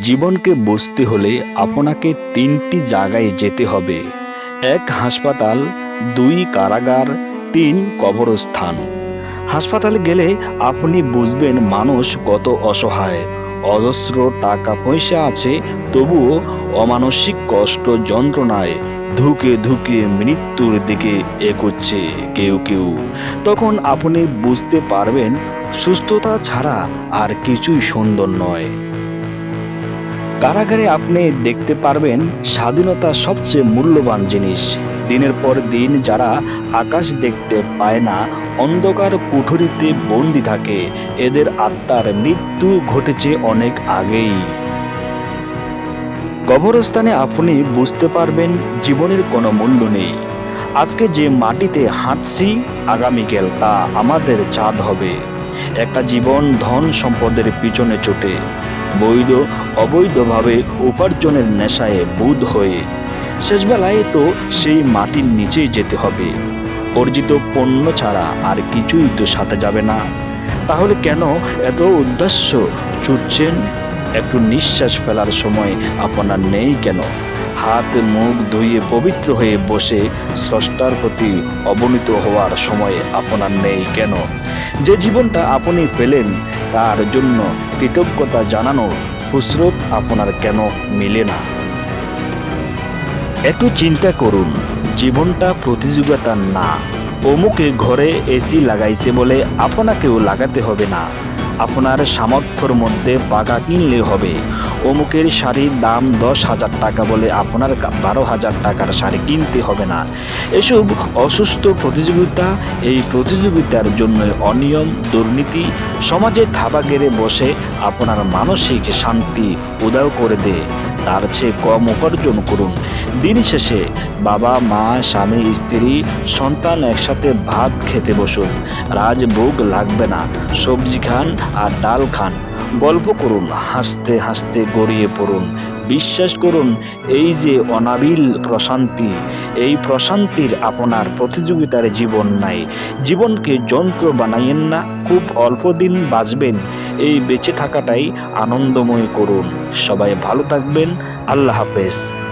জীবনকে বুঝতে হলে আপনাকে তিনটি জায়গায় যেতে হবে। এক হাসপাতাল, দুই কারাগার, তিন কবরস্থান। হাসপাতালে গেলে আপনি বুঝবেন মানুষ কত অসহায়। অজস্র টাকা পয়সা আছে, তবুও অমানসিক কষ্ট যন্ত্রণায় ধুকে ধুকে মৃত্যুর দিকে এগোচ্ছে কেউ কেউ। তখন আপনি বুঝতে পারবেন, সুস্থতা ছাড়া আর কিছুই সুন্দর নয়। কারাগারে আপনি দেখতে পারবেন স্বাধীনতা সবচেয়ে মূল্যবান জিনিস। দিনের পর দিন যারা আকাশ দেখতে পায় না, অন্ধকার কুঠুরিতে বন্দি থাকে। এদের আত্মার মৃত্যু ঘটেছে অনেক আগেই। কবরস্থানে আপনি বুঝতে পারবেন জীবনের কোনো মূল্য নেই। আজকে যে মাটিতে হাঁটছি আগামীকাল তা আমাদের চাঁদ হবে। একটা জীবন ধন সম্পদের পিছনে ছুটে বৈধ, অবৈধভাবে উপার্জনের নেশায় বুধ হয়ে। শেষবেলায় তো সেই মাটির নিচেই যেতে হবে। অর্জিত পণ্য ছাড়া আর কিছুই তো সাথে যাবে না। তাহলে কেন এত উদ্দেশ্য ছুটছেন? একটু নিঃশ্বাস ফেলার সময় আপনার নেই কেন? হাত, মুখ ধুয়ে পবিত্র হয়ে বসে স্রষ্টার প্রতি অবনীত হওয়ার সময় আপনার নেই কেন? যে জীবনটা আপনি পেলেন, তার জন্য কৃতজ্ঞতা জানানোর ফুসরত আপনার কেন মিলে না? একটু চিন্তা করুন, জীবনটা প্রতিযোগিতা না। অমুকে ঘরে এসি লাগাইছে বলে আপনাকেও লাগাতে হবে না। আপনার সামর্থ্যর মধ্যে পাকা কিনলে হবে। অমুকের শাড়ির দাম দশ হাজার টাকা বলে আপনার বারো হাজার টাকার শাড়ি কিনতে হবে না। এসব অসুস্থ প্রতিযোগিতা, এই প্রতিযোগিতার জন্য অনিয়ম, দুর্নীতি সমাজে থাবা গেড়ে বসে আপনার মানসিক শান্তি উদাও করে দেয়। তার চেয়ে কম উপার্জন করুন। দিন শেষে বাবা, মা, স্বামী, স্ত্রী, সন্তান একসাথে ভাত খেতে বসুন। রাজভোগ লাগবে না। সবজি খান আর ডাল খান। গল্প করুন, হাসতে হাসতে গড়িয়ে পড়ুন। বিশ্বাস করুন, এই যে অনাবিল প্রশান্তি, এই প্রশান্তির আপনার প্রতিযোগিতার জীবন নাই। জীবনকে যন্ত্র বানাইয়েন না, খুব অল্প দিন বাঁচবেন। এই বেঁচে থাকাটাই আনন্দময় করুন। সবাই ভালো থাকবেন। আল্লাহ হাফেজ।